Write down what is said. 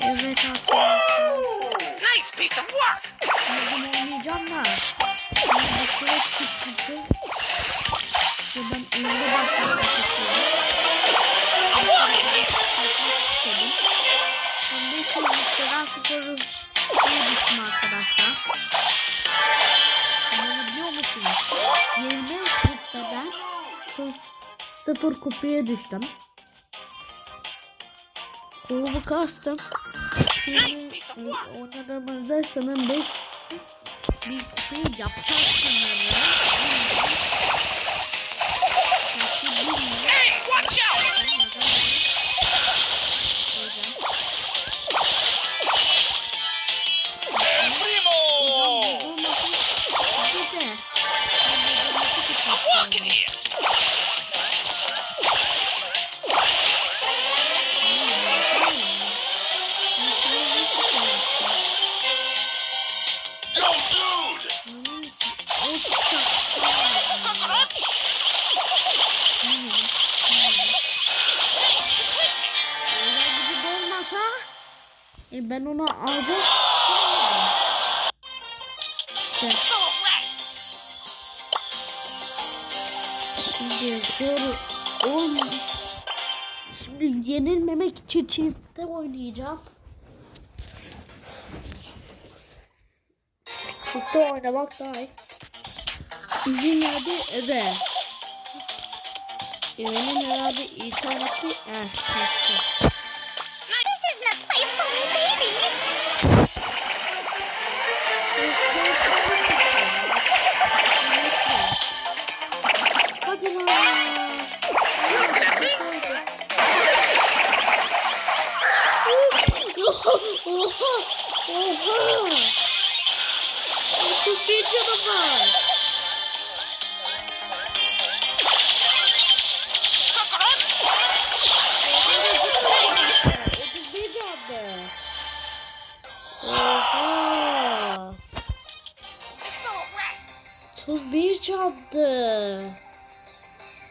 Evet arkadaşlar. Nice piece of work. Bugün oynayacağım da. Şimdi bakıyorum çıktı. Ve ben oyunda başlamak istiyorum. Şimdi Seren Spor'u şeye düştüm arkadaşlar. Bunu biliyor musunuz? 20 kuptadan sıfır kupaya düştüm. Kolumu kastım. Oynadığımızda sanırım 5 bir kupayı yapacağız sanırım. E ben onu alacağım. Right. şimdi doğru olmuyor. Şimdi yenilmemek için çifte oynayacağım. Çifte oynamak daha iyi. İzin verdi evet. Benim herhalde interneti eh Oha! Oha! Çok bir canım var. 31 canlı.